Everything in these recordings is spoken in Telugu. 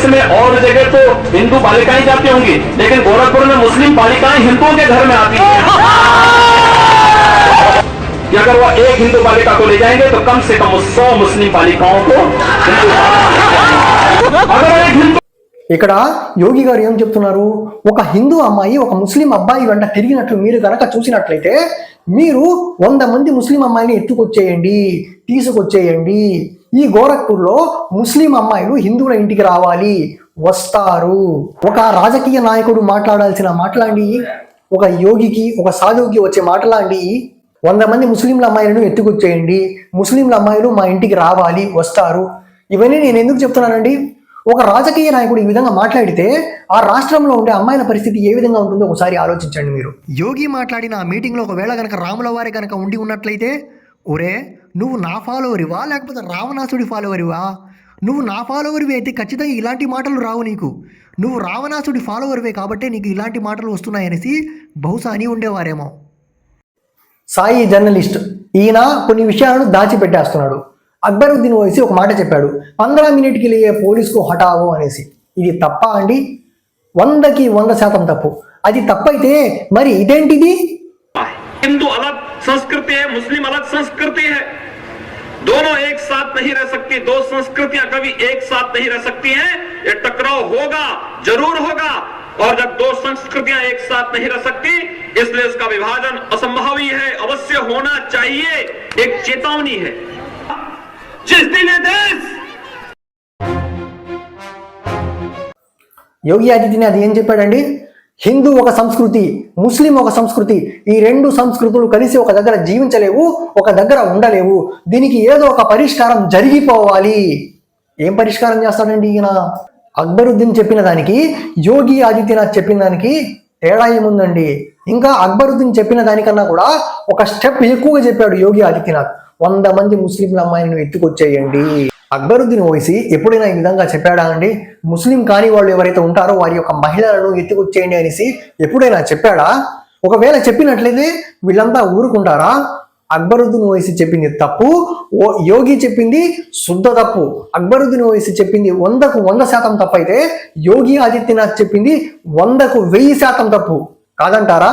देश में और जगह तो हिंदू बालिकाएं जाती होंगी लेकिन गोरखपुर में मुस्लिम बालिकाएं हिंदुओं के घर में आती हैं कि अगर वो एक हिंदू बालिका को ले जाएंगे तो कम से कम सौ मुस्लिम बालिकाओं को हिंदू अगर एक हिंदू ఇక్కడ యోగి గారు ఏం చెప్తున్నారు ఒక హిందూ అమ్మాయి ఒక ముస్లిం అబ్బాయి వెంట తిరిగినట్లు మీరు కనుక చూసినట్లయితే మీరు వంద మంది ముస్లిం అమ్మాయిని ఎత్తుకొచ్చేయండి తీసుకొచ్చేయండి ఈ గోరఖ్పూర్లో ముస్లిం అమ్మాయిలు హిందువుల ఇంటికి రావాలి. వస్తారు. ఒక రాజకీయ నాయకుడు మాట్లాడాల్సిన మాట్లాడి ఒక యోగికి ఒక సాధువుకి వచ్చే మాటలాంటి వంద మంది ముస్లింల అమ్మాయిలను ఎత్తుకొచ్చేయండి. ముస్లింల అమ్మాయిలు మా ఇంటికి రావాలి వస్తారు. ఇవన్నీ నేను ఎందుకు చెప్తున్నానండి? ఒక రాజకీయ నాయకుడు ఈ విధంగా మాట్లాడితే ఆ రాష్ట్రంలో ఉండే అమ్మాయిల పరిస్థితి ఏ విధంగా ఉంటుందో ఒకసారి ఆలోచించండి మీరు. యోగి మాట్లాడిన ఆ మీటింగ్లో ఒకవేళ కనుక రాముల వారి కనుక ఉండి ఉన్నట్లయితే ఒరే నువ్వు నా ఫాలోవరివా? లేకపోతే రావణాసుడి ఫాలోవరివా? నువ్వు నా ఫాలోవర్వి అయితే ఖచ్చితంగా ఇలాంటి మాటలు రావు నీకు. నువ్వు రావణాసుడి ఫాలోవర్వే కాబట్టి నీకు ఇలాంటి మాటలు వస్తున్నాయనేసి బహుశా అని ఉండేవారేమో. సాయి జర్నలిస్ట్. ఈయన కొన్ని విషయాలను దాచిపెట్టేస్తున్నాడు. అక్బరుద్దీన్ వయసు ఒక మాట చెప్పాడు. వందల మినిట్కి లేయే పోలీసుకు హఠావు అనేసి. ఇది తప్ప అండి? వందకి వంద శాతం తప్పు. అది తప్పైతే మరి ఇదేంటిది? హిందూ అలగ్ సంస్కృతి ముస్లిం అలగ్ సంస్కృతి. दोनों एक साथ नहीं रह सकती दो संस्कृतियां कभी एक साथ नहीं रह सकती हैं ये टकराव होगा जरूर होगा और जब दो संस्कृतियां एक साथ नहीं रह सकती इसलिए इसका विभाजन असंभव ही है अवश्य होना चाहिए एक चेतावनी है जिस दिन ये देश యోగి ఆదిత్యనాథ్ ఏం చెప్పాడండి హిందూ ఒక సంస్కృతి ముస్లిం ఒక సంస్కృతి ఈ రెండు సంస్కృతులు కలిసి ఒక దగ్గర జీవించలేవు ఒక దగ్గర ఉండలేవు. దీనికి ఏదో ఒక పరిష్కారం జరిగిపోవాలి. ఏం పరిష్కారం చేస్తాడండి ఈయన? అక్బరుద్దీన్ చెప్పిన దానికి యోగి ఆదిత్యనాథ్ చెప్పిన దానికి తేడా ఏముందండి? ఇంకా అక్బరుద్దీన్ చెప్పిన దానికన్నా కూడా ఒక స్టెప్ ఎక్కువగా చెప్పాడు యోగి ఆదిత్యనాథ్. వంద మంది ముస్లింల అమ్మాయిని ఎత్తుకొచ్చేయండి. అక్బరుద్దీన్ ఓవైసీ ఎప్పుడైనా ఈ విధంగా చెప్పాడా అండి? ముస్లిం కాని వాళ్ళు ఎవరైతే ఉంటారో వారి యొక్క మహిళలను ఎత్తుకొచ్చేయండి అనేసి ఎప్పుడైనా చెప్పాడా? ఒకవేళ చెప్పినట్లయితే వీళ్ళంతా ఊరుకుంటారా? అక్బరుద్దీన్ ఓవైసీ చెప్పింది తప్పు. ఓ యోగి చెప్పింది శుద్ధ తప్పు. అక్బరుద్దీన్ ఓవైసీ చెప్పింది వందకు వంద శాతం తప్పు అయితే యోగి ఆదిత్యనాథ్ చెప్పింది వందకు వెయ్యి శాతం తప్పు. కాదంటారా?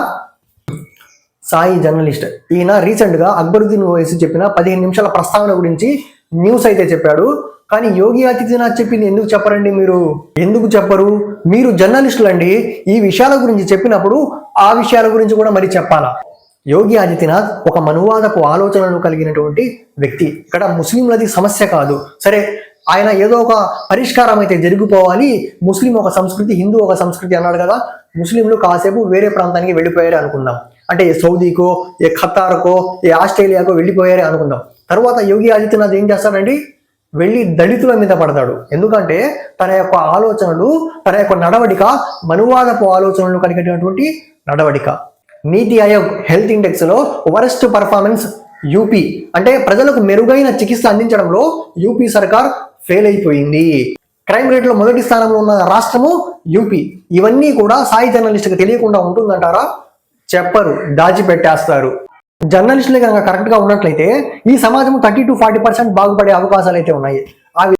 సాయి జర్నలిస్ట్. ఈయన రీసెంట్గా అక్బరుద్దీన్ ఓవైసీ చెప్పిన పదిహేను నిమిషాల ప్రస్తావన గురించి న్యూస్ అయితే చెప్పాడు. కానీ యోగి ఆదిత్యనాథ్ చెప్పింది ఎందుకు చెప్పరండి మీరు? ఎందుకు చెప్పరు? మీరు జర్నలిస్టులు అండి ఈ విషయాల గురించి చెప్పినప్పుడు ఆ విషయాల గురించి కూడా మరి చెప్పాలా? యోగి ఆదిత్యనాథ్ ఒక మనువాదపు ఆలోచనలు కలిగినటువంటి వ్యక్తి. ఇక్కడ ముస్లింలది సమస్య కాదు. సరే ఆయన ఏదో ఒక పరిష్కారం అయితే జరిగిపోవాలి. ముస్లిం ఒక సంస్కృతి హిందూ ఒక సంస్కృతి అన్నాడు కదా. ముస్లింలు కాసేపు వేరే ప్రాంతానికి వెళ్ళిపోయారు అనుకుందాం. అంటే ఏ సౌదీకో ఏ ఖతార్కో ఏ ఆస్ట్రేలియాకో వెళ్ళిపోయారే అనుకుందాం. తర్వాత యోగి ఆదిత్యనాథ్ ఏం చేస్తాడండి? వెళ్ళి దళితుల మీద పడతాడు. ఎందుకంటే తన యొక్క ఆలోచనలు తన యొక్క నడవడిక మనువాదపు ఆలోచనలు కలిగినటువంటి నడవడిక. నీతి ఆయోగ్ హెల్త్ ఇండెక్స్లో వరస్ట్ పర్ఫార్మెన్స్ యూపీ. అంటే ప్రజలకు మెరుగైన చికిత్స అందించడంలో యూపీ సర్కార్ ఫెయిల్ అయిపోయింది. క్రైమ్ రేట్లో మొదటి స్థానంలో ఉన్న రాష్ట్రము యూపీ. ఇవన్నీ కూడా సాయి జర్నలిస్ట్కి తెలియకుండా ఉంటుందంటారా? చెప్పరు. దాచిపెట్టేస్తారు. జర్నలిస్టులు కనుక కరెక్ట్గా ఉన్నట్లయితే ఈ సమాజం థర్టీ టు ఫార్టీ పర్సెంట్ బాగుపడే అవకాశాలు అయితే ఉన్నాయి.